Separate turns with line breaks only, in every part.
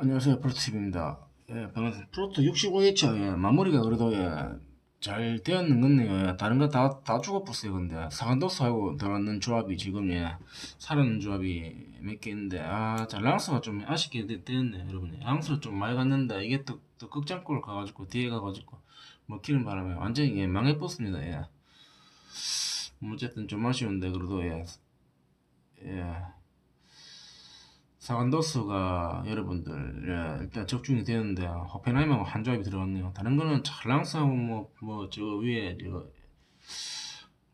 안녕하세요 프로토TV입니다. 예, 반갑습니다. 프로토 65회차 예, 마무리가 그래도 예, 잘 되었는 것네요 예, 다른 거 다 다 죽어버렸어요 근데. 상한도수하고 들어가는 조합이 지금 예, 살아있는 조합이 몇 개 있는데 아자 랑스가 좀 아쉽게 되, 되었네요 여러분 랑스를 좀 많이 갔는데 이게 또, 또 극장골 가가지고 뒤에 가가지고 먹히는 바람에 완전히 예, 망해버렸습니다 예. 뭐 어쨌든 좀 아쉬운데 그래도 예, 예. 사간도스가 여러분들 예, 일단 적중이 되는데 호펜하임하고 한 조합이 들어갔네요. 다른 거는 랑스하고 뭐 뭐 저 위에 저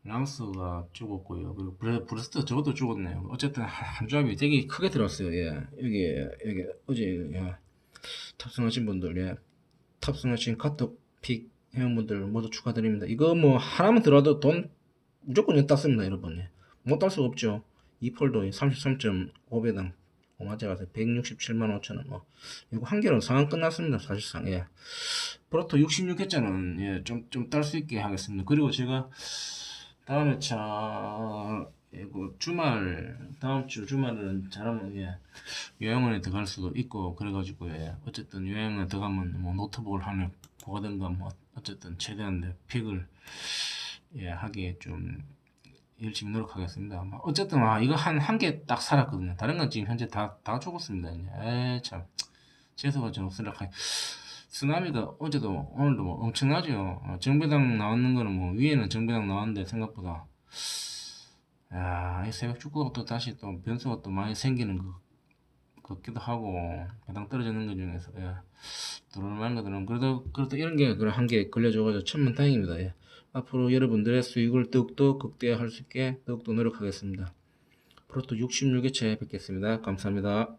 랑스가 죽었고요. 그리고 브레, 브레스트 저것도 죽었네요. 어쨌든 한, 한 조합이 되게 크게 들어왔어요. 예. 여기 여기 어제 예. 탑승하신 분들 예. 탑승하신 카톡픽 회원분들 모두 축하드립니다. 이거 뭐 하나만 들어와도 돈 무조건 땄습니다, 여러분. 예. 못딸 수가 없죠. 이 폴더 33.5배당 오마제 가서 167만 5천 원. 뭐 이거 한 개로 상황 끝났습니다. 사실상 예. 프로토 66회짜는 예, 좀 좀 딸 수 있게 하겠습니다. 그리고 제가 다음에 차 이거 주말 다음 주 주말은 잘하면 예 요양원에 들어갈 수도 있고 그래가지고 예 어쨌든 요양원에 들어가면 뭐 노트북을 하나 보가든가 뭐 어쨌든 최대한 내 픽을 예 하기에 좀 열심히 노력하겠습니다. 뭐 어쨌든 아 이거 한 한 개 딱 살았거든요. 다른 건 지금 현재 다 다 죽었습니다. 이제 에참 재수가 좀 없으라카. 쓰나미가 어제도 오늘도 뭐 엄청나죠. 어, 정배당 나왔는 거는 뭐 위에는 정배당 나왔는데 생각보다 야, 이 새벽 축구가 또 다시 또 변수가 또 많이 생기는 것 같기도 하고 배당 떨어지는 것 중에서 예. 들어올 만한 것들은 그래도 그래도 이런 게 그런 한개 걸려줘가지고 천만 다행입니다. 예. 앞으로 여러분들의 수익을 더욱더 극대화할 수 있게 더욱더 노력하겠습니다. 프로토 66회차에 뵙겠습니다. 감사합니다.